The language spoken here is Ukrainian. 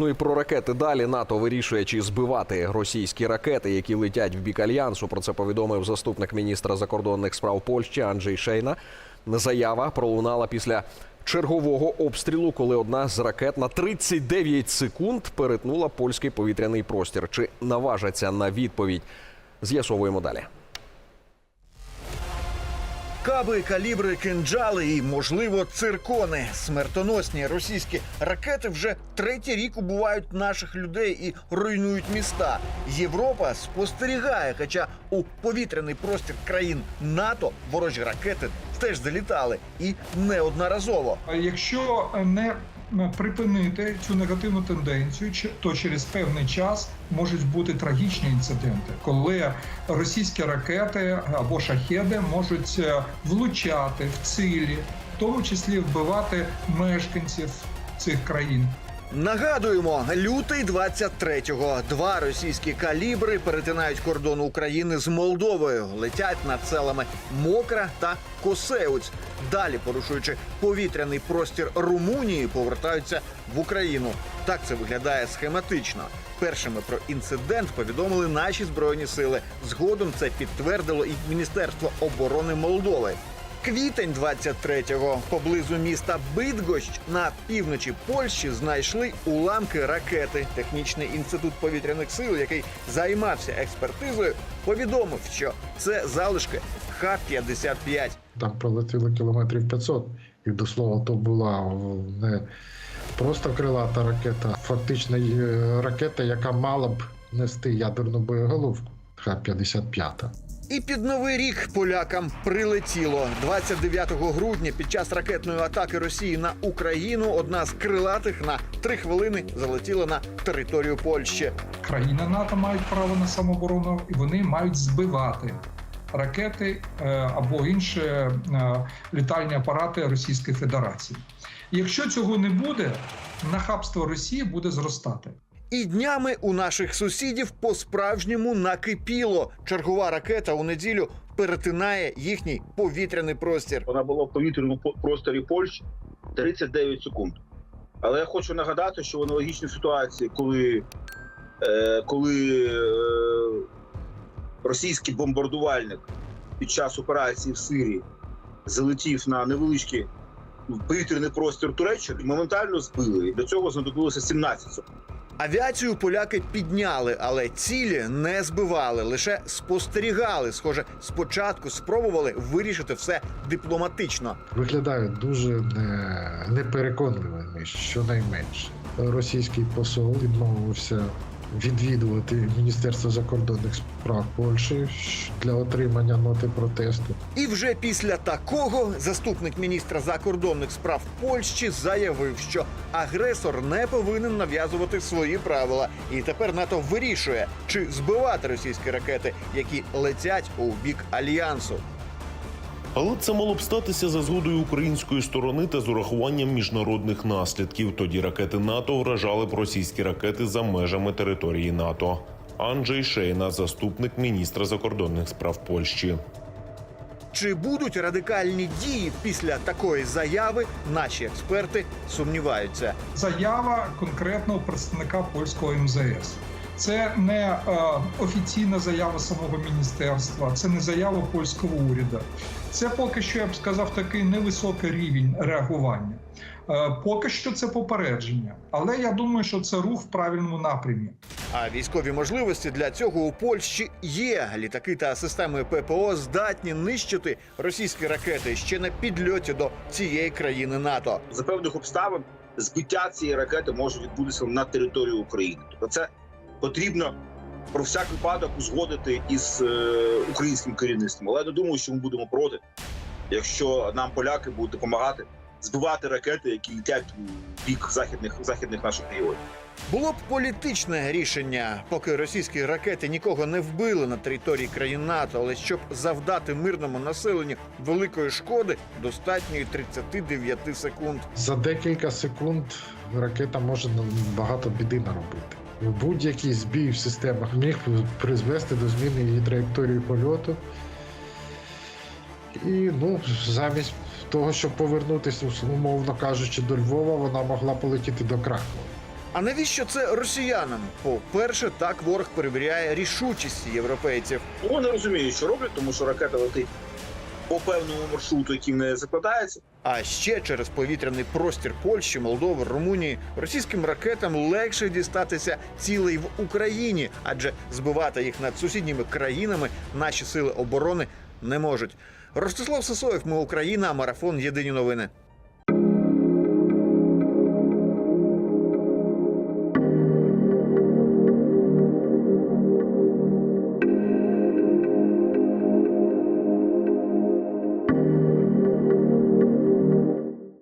Ну і про ракети далі НАТО вирішує, чи збивати російські ракети, які летять в бік альянсу. Про це повідомив заступник міністра закордонних справ Польщі Анджей Шейна. Заява пролунала після чергового обстрілу, коли одна з ракет на 39 секунд перетнула польський повітряний простір. Чи наважаться на відповідь? З'ясовуємо далі. Каби, калібри, кинджали і, можливо, циркони. Смертоносні російські ракети вже третій рік убувають наших людей і руйнують міста. Європа спостерігає, хоча у повітряний простір країн НАТО ворожі ракети теж залітали і неодноразово. А Якщо не припинити цю негативну тенденцію, то через певний час можуть бути трагічні інциденти, коли російські ракети або шахеди можуть е, влучати в цілі, в тому числі вбивати мешканців цих країн. Нагадуємо, лютий 23-го. Два російські калібри перетинають кордон України з Молдовою, летять над селами Мокра та Косеуць. Далі, порушуючи повітряний простір Румунії, повертаються в Україну. Так це виглядає схематично. Першими про інцидент повідомили наші збройні сили. Згодом це підтвердило і Міністерство оборони Молдови. Квітень 23-го поблизу міста Бидгощ на півночі Польщі знайшли уламки ракети. Технічний інститут повітряних сил, який займався експертизою, повідомив, що це залишки Х-55. Там пролетіло кілометрів 500. І до слова, то була не просто крилата ракета, фактично е, ракета, яка мала б нести ядерну боєголовку. Х-55. І під новий рік полякам прилетіло 29 грудня. Під час ракетної атаки Росії на Україну одна з крилатих на три хвилини залетіла на територію Польщі. Країни НАТО мають право на самооборону, і вони мають збивати ракети е, або інші е, літальні апарати Російської Федерації. Якщо цього не буде, нахабство Росії буде зростати. І днями у наших сусідів по-справжньому накипіло. Чергова ракета у неділю перетинає їхній повітряний простір. Вона була в повітряному просторі Польщі 39 секунд. Але я хочу нагадати, що в аналогічній ситуації, коли, е, коли е, російський бомбардувальник під час операції в Сирії залетів на невеличкий повітряний простір Туреччини, моментально збили. І для цього знадобилося 17 секунд. Авіацію поляки підняли, але цілі не збивали, лише спостерігали. Схоже, спочатку спробували вирішити все дипломатично. Виглядають дуже не, непереконливими, щонайменше. Російський посол відмовився відвідувати Міністерство закордонних справ Польщі для отримання ноти протесту. І вже після такого заступник міністра закордонних справ Польщі заявив, що агресор не повинен нав'язувати свої правила. І тепер НАТО вирішує, чи збивати російські ракети, які летять у бік альянсу. Але це мало б статися за згодою української сторони та з урахуванням міжнародних наслідків. Тоді ракети НАТО вражали б російські ракети за межами території НАТО. Анджей Шейна, заступник міністра закордонних справ Польщі. Чи будуть радикальні дії після такої заяви? Наші експерти сумніваються. Заява конкретного представника польського МЗС. Це не е, офіційна заява самого міністерства, це не заява польського уряду. Це поки що я б сказав такий невисокий рівень реагування. Е, поки що це попередження, але я думаю, що це рух в правильному напрямі. А військові можливості для цього у Польщі є. Літаки та системи ППО здатні нищити російські ракети ще на підльоті до цієї країни НАТО. за певних обставин збиття цієї ракети може відбутися на території України. Тобто це потрібно про всяк випадок узгодити із е, українським керівництвом. Але я не думаю, що ми будемо проти, якщо нам поляки будуть допомагати збивати ракети, які летять у бік західних західних наших регіонів. Було б політичне рішення, поки російські ракети нікого не вбили на території країн НАТО, але щоб завдати мирному населенню великої шкоди, достатньо і 39 секунд. За декілька секунд ракета може багато біди наробити. Будь-який збій в системах міг призвести до зміни її траєкторії польоту. І ну, замість того, щоб повернутися, умовно кажучи, до Львова, вона могла полетіти до Кракова. А навіщо це росіянам? По-перше, так ворог перевіряє рішучість європейців. Вони розуміють, що роблять, тому що ракета летить по певному маршруту, який не закладається. А ще через повітряний простір Польщі, Молдови, Румунії російським ракетам легше дістатися цілей в Україні, адже збивати їх над сусідніми країнами наші сили оборони не можуть. Ростислав Сосоєв, ми Україна, марафон Єдині новини.